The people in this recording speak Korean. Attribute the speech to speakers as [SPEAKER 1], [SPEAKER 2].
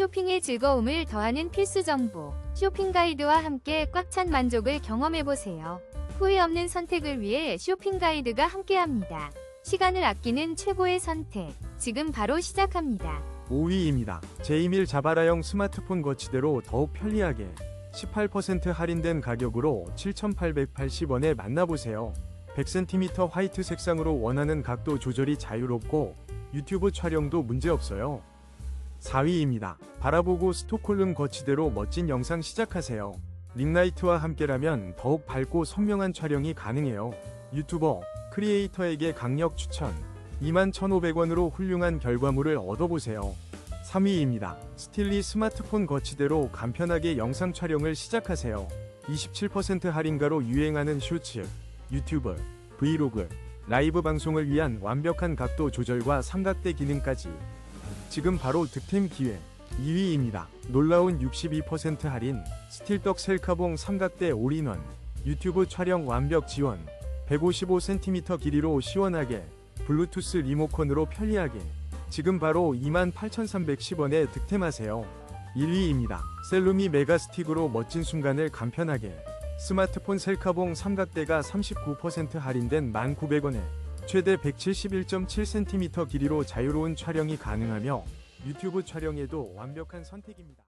[SPEAKER 1] 쇼핑의 즐거움을 더하는 필수 정보. 쇼핑 가이드와 함께 꽉 찬 만족을 경험해보세요. 후회 없는 선택을 위해 쇼핑 가이드가 함께합니다. 시간을 아끼는 최고의 선택. 지금 바로 시작합니다.
[SPEAKER 2] 5위입니다. 제이밀 자바라형 스마트폰 거치대로 더욱 편리하게 18% 할인된 가격으로 7,880원에 만나보세요. 100cm 화이트 색상으로 원하는 각도 조절이 자유롭고 유튜브 촬영도 문제없어요. 4위입니다. 바라보고 스톡홀름 거치대로 멋진 영상 시작하세요. 링라이트와 함께라면 더욱 밝고 선명한 촬영이 가능해요. 유튜버, 크리에이터에게 강력 추천. 21,500원으로 훌륭한 결과물을 얻어보세요. 3위입니다. 스틸리 스마트폰 거치대로 간편하게 영상 촬영을 시작하세요. 27% 할인가로 유행하는 쇼츠, 유튜브, 브이로그, 라이브 방송을 위한 완벽한 각도 조절과 삼각대 기능까지 지금 바로 득템 기회 2위입니다. 놀라운 62% 할인 스틸떡 셀카봉 삼각대 올인원 유튜브 촬영 완벽 지원 155cm 길이로 시원하게 블루투스 리모컨으로 편리하게 지금 바로 28,310원에 득템하세요. 1위입니다. 셀루미 메가스틱으로 멋진 순간을 간편하게 스마트폰 셀카봉 삼각대가 39% 할인된 1,900원에 최대 171.7cm 길이로 자유로운 촬영이 가능하며 유튜브 촬영에도 완벽한 선택입니다.